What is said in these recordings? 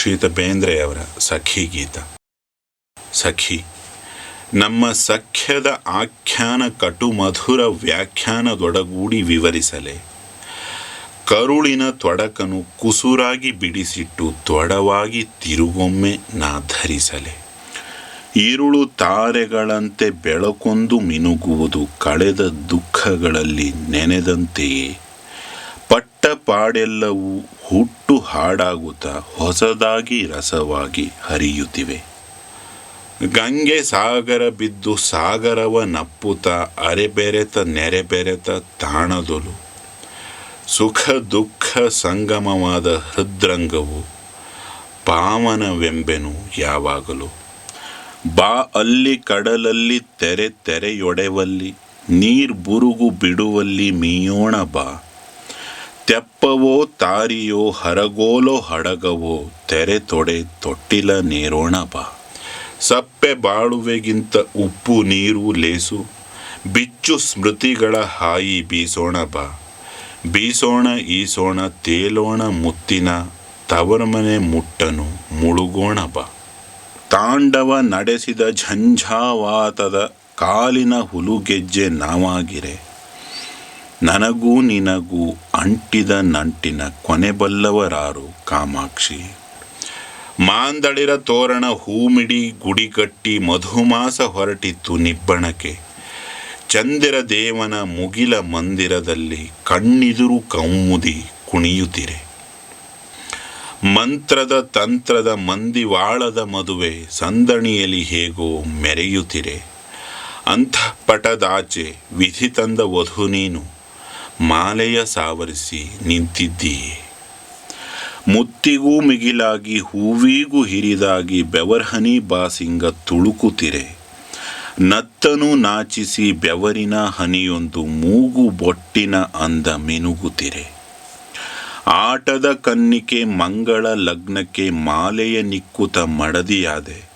ಶ್ರೀಯುತ ಬೇಂದ್ರೆಯವರ ಸಖಿ ಗೀತ. ಸಖಿ, ನಮ್ಮ ಸಖ್ಯದ ಆಖ್ಯಾನ ಕಟು ಮಧುರ ವ್ಯಾಖ್ಯಾನದೊಡಗೂಡಿ ವಿವರಿಸಲೆ. ಕರುಳಿನ ತೊಡಕನು ಕುಸುರಾಗಿ ಬಿಡಿಸಿಟ್ಟು ತೊಡವಾಗಿ ತಿರುಗೊಮ್ಮೆ ನಾ ಧರಿಸಲೆ. ಈರುಳು ತಾರೆಗಳಂತೆ ಬೆಳಕೊಂದು ಮಿನುಗುವುದು ಕಳೆದ ದುಃಖಗಳಲ್ಲಿ ನೆನೆದಂತೆಯೇ. ಪಟ್ಟ ಪಾಡೆಲ್ಲವೂ ಹುಟ್ಟು ಹಾಡಾಗುತ್ತಾ ಹೊಸದಾಗಿ ರಸವಾಗಿ ಹರಿಯುತ್ತಿವೆ. ಗಂಗೆ ಸಾಗರ ಬಿದ್ದು ಸಾಗರವ ನಪ್ಪುತ್ತ ಅರೆಬೆರೆತ ನೆರೆಬೆರೆತ ತಾಣದೊಲು. ಸುಖ ದುಃಖ ಸಂಗಮವಾದ ಹೃದ್ರಂಗವು ಪಾವನವೆಂಬೆನು ಯಾವಾಗಲೂ. ಬಾ ಅಲ್ಲಿ ಕಡಲಲ್ಲಿ ತೆರೆ ತೆರೆಯೊಡೆವಲ್ಲಿ, ನೀರ್ ಬುರುಗು ಬಿಡುವಲ್ಲಿ ಮೀಯೋಣ ಬಾ. ತೆಪ್ಪವೋ ತಾರಿಯೋ ಹರಗೋಲೋ ಹಡಗವೋ ತೆರೆ ತೊಡೆ ತೊಟ್ಟಿಲ ನೇರೋಣ ಬಾ. ಸಪ್ಪೆ ಬಾಳುವೆಗಿಂತ ಉಪ್ಪು ನೀರು ಲೇಸು. ಬಿಚ್ಚು ಸ್ಮೃತಿಗಳ ಹಾಯಿ ಬೀಸೋಣ ಬಾ. ಬೀಸೋಣ ಈಸೋಣ ತೇಲೋಣ ಮುತ್ತಿನ ತವರಮನೆ ಮುಟ್ಟನು ಮುಳುಗೋಣ ಬಾ. ತಾಂಡವ ನಡೆಸಿದ ಝಂಝಾವಾತದ ಕಾಲಿನ ಹುಲುಗೆಜ್ಜೆ ನಾವಾಗಿರೆ. ನನಗೂ ನಿನಗೂ ಅಂಟಿದ ನಂಟಿನ ಕೊನೆಬಲ್ಲವರಾರು ಕಾಮಾಕ್ಷಿ. ಮಾಂದಳಿರ ತೋರಣ ಹೂಮಿಡಿ ಗುಡಿಗಟ್ಟಿ ಮಧುಮಾಸ ಹೊರಟಿತ್ತು ನಿಬ್ಬಣಕ್ಕೆ. ಚಂದಿರ ದೇವನ ಮುಗಿಲ ಮಂದಿರದಲ್ಲಿ ಕಣ್ಣಿದುರು ಕೌಮುದಿ ಕುಣಿಯುತ್ತಿರೆ. ಮಂತ್ರದ ತಂತ್ರದ ಮಂದಿವಾಳದ ಮದುವೆ ಸಂದಣಿಯಲ್ಲಿ ಹೇಗೋ ಮೆರೆಯುತ್ತಿರೆ. ಅಂತಃಪಟದಾಚೆ ವಿಧಿ ತಂದ ವಧು ನೀನು. ಮಾಲೆಯ ಸಾವರಿಸಿ ನಿಂತಿದ್ದೀಯೆ ಮುತ್ತಿಗೂ ಮಿಗಿಲಾಗಿ, ಹೂವಿಗೂ ಹಿರಿದಾಗಿ ಬೆವರ್ಹನಿ ಬಾಸಿಂಗ ತುಳುಕುತ್ತಿರೆ ನತ್ತನು ನಾಚಿಸಿ ಬೆವರಿನ ಹನಿಯೊಂದು ಮೂಗು ಬೊಟ್ಟಿನ ಅಂದ ಮಿನುಗುತ್ತಿರೆ ಆಟದ ಕನ್ನಿಕೆ ಮಂಗಳ ಲಗ್ನಕ್ಕೆ ಮಾಲೆಯ ನಿಕ್ಕುತ ಮಡದಿಯಾದೆ.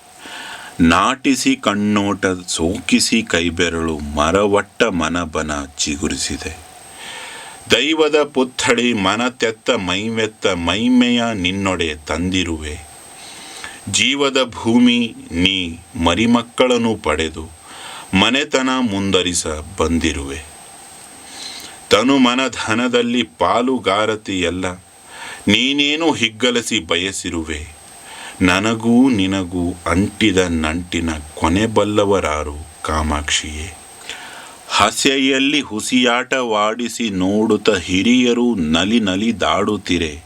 ನಾಟಿಸಿ ಕಣ್ಣೋಟ ಸೋಕಿಸಿ ಕೈಬೆರಳು ಮರವಟ್ಟ ಮನಬನ ಚಿಗುರಿಸಿದೆ. ದೈವದ ಪುತ್ಥಳಿ ಮನತೆತ್ತ ಮೈಮೆತ್ತ ಮೈಮೆಯ ನಿನ್ನೊಡೆ ತಂದಿರುವೆ. ಜೀವದ ಭೂಮಿ ನೀ ಮರಿಮಕ್ಕಳನ್ನು ಪಡೆದು ಮನೆತನ ಮುಂದರಿಸ ಬಂದಿರುವೆ. ತನು ಮನ ಧನದಲ್ಲಿ ಪಾಲುಗಾರತಿಯಲ್ಲ, ನೀನೇನು ಹಿಗ್ಗಲಸಿ ಬಯಸಿರುವೆ. ನನಗೂ ನಿನಗೂ ಅಂಟಿದ ನಂಟಿನ ಕೊನೆಬಲ್ಲವರಾರು ಕಾಮಾಕ್ಷಿಯೇ. ಹಸೆಯಲ್ಲಿ ಹುಸಿಯಾಟವಾಡಿಸಿ ನೋಡುತ್ತ ಹಿರಿಯರು ನಲಿ ನಲಿ ದಾಡುತ್ತಿರೆ.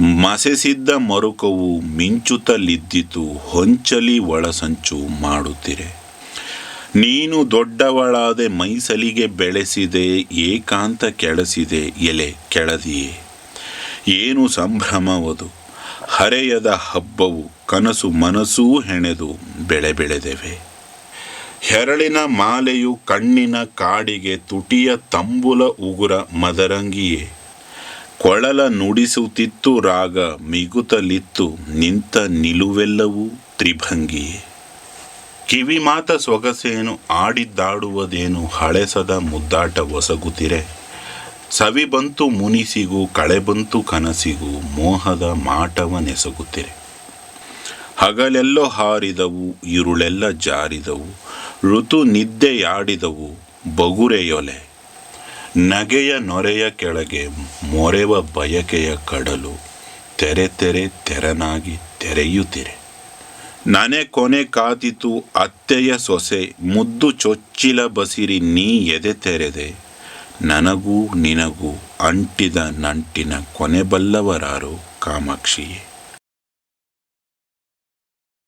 ಮಸೆಸಿದ್ದ ಮರುಕವು ಮಿಂಚುತ್ತಲಿದ್ದಿತು, ಹೊಂಚಲಿ ಒಳಸಂಚು ಮಾಡುತ್ತಿರೆ. ನೀನು ದೊಡ್ಡವಳಾದೆ ಮೈಸಲಿಗೆ ಬೆಳೆಸಿದೆ, ಏಕಾಂತ ಕೆಳಸಿದೆ ಎಲೆ ಕೆಳದಿಯೇ. ಏನು ಸಂಭ್ರಮವದು? ಹರೆಯದ ಹಬ್ಬವು ಕನಸು ಮನಸ್ಸೂ ಹೆಣೆದು ಬೆಳೆ ಬೆಳೆದೆವೆ. ಹೆರಳಿನ ಮಾಲೆಯು ಕಣ್ಣಿನ ಕಾಡಿಗೆ ತುಟಿಯ ತಂಬುಲ ಉಗುರ ಮದರಂಗಿಯೇ. ಕೊಳಲ ನುಡಿಸುತ್ತಿತ್ತು ರಾಗ ಮಿಗುತಲಿತ್ತು, ನಿಂತ ನಿಲುವೆಲ್ಲವೂ ತ್ರಿಭಂಗಿಯೇ. ಕಿವಿ ಮಾತ ಸೊಗಸೇನು, ಆಡಿದ್ದಾಡುವುದೇನು, ಹಳೆಸದ ಮುದ್ದಾಟ ಒಸಗುತ್ತಿರೆ. ಸವಿ ಬಂತು ಮುನಿಸಿಗೂ, ಕಳೆ ಬಂತು ಕನಸಿಗೂ, ಮೋಹದ ಮಾಟವನೆಸಗುತ್ತಿರೆ. ಹಗಲೆಲ್ಲೋ ಹಾರಿದವು, ಇರುಳೆಲ್ಲ ಜಾರಿದವು ಋತು ನಿದ್ದೆಯಾಡಿದವು ಬಗುರೆಯೊಲೆ. ನಗೆಯ ನೊರೆಯ ಕೆಳಗೆ ಮೊರೆವ ಬಯಕೆಯ ಕಡಲು ತೆರೆ ತೆರೆ ತೆರನಾಗಿ ತೆರೆಯುತ್ತಿರೆ. ನನೆ ಕೊನೆ ಕಾದಿತು ಅತ್ತೆಯ ಸೊಸೆ ಮುದ್ದು ಚೊಚ್ಚಿಲ ಬಸಿರಿ ನೀ ಎದೆ ತೆರೆದೆ. ನನಗೂ ನಿನಗೂ ಅಂಟಿದ ನಂಟಿನ ಕೊನೆಬಲ್ಲವರಾರು ಕಾಮಾಕ್ಷಿಯೇ.